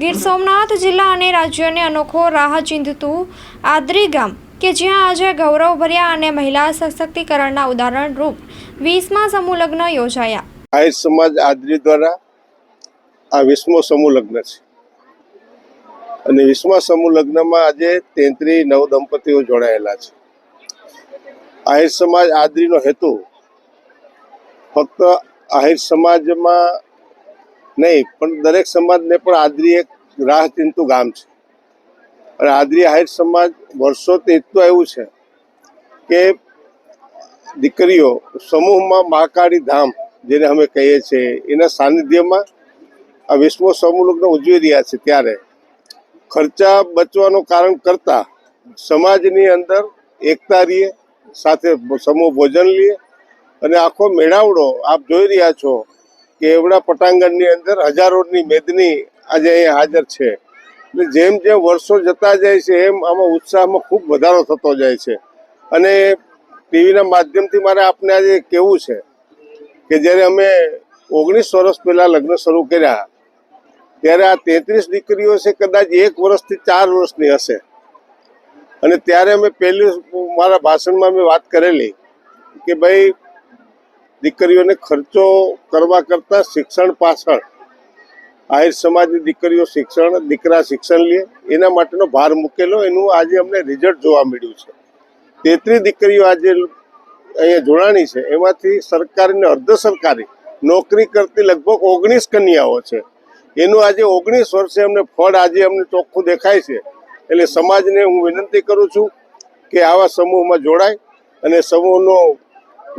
ગીર સોમનાથ જિલ્લા અને રાજ્યને અનોખો રાહ ચીંધતું આદરી ગામ કે જ્યાં આજે ગૌરવભર્યા અને મહિલા સશક્તિકરણના ઉદાહરણ રૂપ વીસમાં સમૂહ લગ્ન યોજાયા. આહિર સમાજ આદરી દ્વારા આ વીસમો સમૂહ લગ્ન છે. અને વીસમા સમૂહ લગ્નમાં આજે તેત્રી નવ દંપતીઓ જોડાયેલા છે. આહિર સમાજ આદરીનો હેતુ ફક્ત આહિર સમાજમાં નહીં, પણ દરેક સમાજને પણ આદરી એક રાહ ચિંતું ગામ છે. અને આદરી હાઈટ સમાજ વર્ષોથી એટલું આવ્યું છે કે દીકરીઓ સમૂહમાં મહાકાળી ધામ જેને અમે કહીએ છીએ, એના સાનિધ્યમાં આ વિશ્વ સમૂહ ઉજવી રહ્યા છે ત્યારે. ખર્ચા બચવાનું કારણ કરતાં સમાજની અંદર એકતા રહીએ, સાથે સમૂહ ભોજન લઈએ અને આખો મેળાવડો આપ જોઈ રહ્યા છો કે એવડા પટાંગણની અંદર હજારોની મેદની આજે અહીંયા હાજર છે. એટલે જેમ જેમ વર્ષો જતા જાય છે, એમ આમાં ઉત્સાહમાં ખૂબ વધારો થતો જાય છે. અને ટીવીના માધ્યમથી મારે આપને આજે કહેવું છે કે જ્યારે અમે ઓગણીસ વર્ષ પહેલાં લગ્ન શરૂ કર્યા, ત્યારે આ તેત્રીસ દીકરીઓ છે કદાચ એક વર્ષથી ચાર વર્ષની હશે. અને ત્યારે અમે પહેલી મારા ભાષણમાં મેં વાત કરેલી કે ભાઈ દીકરીઓને ખર્ચો કરવા કરતાં શિક્ષણ પાછળ આહિર સમાજની દીકરીઓ શિક્ષણ, દીકરા શિક્ષણ લે, એના માટેનો ભાર મૂકેલો, એનું આજે અમને રિઝલ્ટ જોવા મળ્યું છે. તેત્રી દીકરીઓ આજે અહીંયા જોડાણી છે, એમાંથી સરકારી ને અર્ધ સરકારી નોકરી કરતી લગભગ ઓગણીસ કન્યાઓ છે. એનું આજે ઓગણીસ વર્ષે અમને ફળ આજે અમને ચોખ્ખું દેખાય છે. એટલે સમાજને હું વિનંતી કરું છું કે આવા સમૂહમાં જોડાય અને સમૂહનો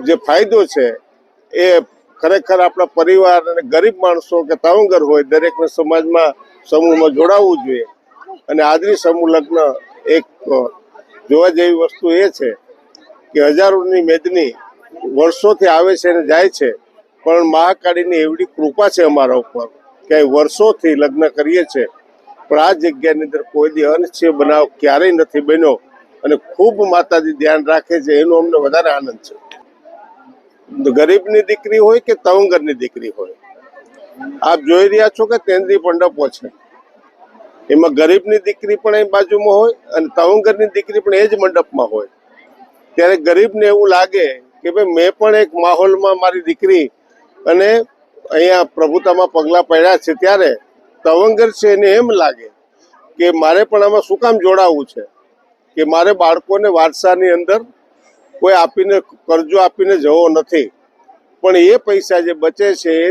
જે ફાયદો છે એ ખરેખર આપણા પરિવાર અને ગરીબ માણસો કે તાવંગર હોય દરેકને સમાજમાં, સમૂહમાં જોડાવવું જોઈએ. અને આજની સમૂહ લગ્ન એક જોવા જેવી વસ્તુ એ છે કે હજારોની મેદની વર્ષોથી આવે છે અને જાય છે, પણ મહાકાળીની એવડી કૃપા છે અમારા ઉપર કે વર્ષોથી લગ્ન કરીએ છીએ પણ આ જગ્યાની અંદર કોઈ દી અનિચ્છનીય બનાવ ક્યારેય નથી બન્યો. અને ખૂબ માતાજી ધ્યાન રાખે છે, એનો અમને વધારે આનંદ છે. ગરીબની દીકરી હોય કે તવંગરની દીકરી હોય? આપ જોઈ રહ્યા છો કે તેંદ્રી મંડપો છે. એમાં ગરીબની દીકરી પણ અહીં બાજુમાં હોય અને તવંગરની દીકરી પણ એ જ મંડપમાં હોય. ત્યારે ગરીબને એવું લાગે કે ભાઈ મેં પણ એક માહોલમાં મારી દીકરી અને અહીંયા પ્રભુતામાં પગલાં પડ્યા છે ત્યારે તવંગર છે એને એમ લાગે કે મારે પણ આમાં શું કામ જોડાવવું છે? કે મારે બાળકોને વારસાની અંદર કોઈ આપીને કરજો, આપીને જવો નથી. પણ એ પૈસા જે બચે છે, એ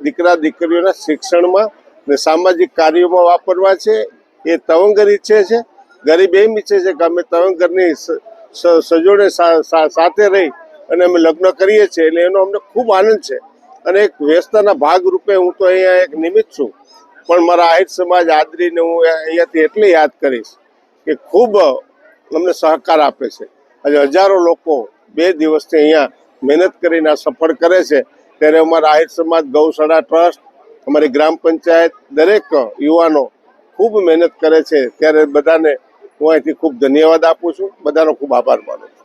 દીકરા, દીકરીઓના શિક્ષણમાં ને સામાજિક કાર્યોમાં વાપરવા છે, એ તવંગર ઈચ્છે છે, ગરીબ એમ ઈચ્છે છે કે અમે તવંગરની સજોડે સાથે રહી અને અમે લગ્ન કરીએ છીએ, એટલે એનો અમને ખૂબ આનંદ છે. અને એક વ્યસ્તના ભાગ રૂપે હું તો અહીંયા એક નિમિત્ત છું. પણ મારા આહિર સમાજ આદરીને હું અહીંયાથી એટલે યાદ કરીશ કે ખૂબ અમને સહકાર આપે છે. આજે હજારો લોકો બે દિવસથી અહીંયા મહેનત કરીને આ સફળ કરે છે. ત્યારે અમારા આહિર સમાજ, ગૌશાળા ટ્રસ્ટ, અમારી ગ્રામ પંચાયત, દરેક યુવાનો ખૂબ મહેનત કરે છે. ત્યારે બધાને હું અહીંથી ખૂબ ધન્યવાદ આપું છું. બધાનો ખૂબ આભાર માનું છું.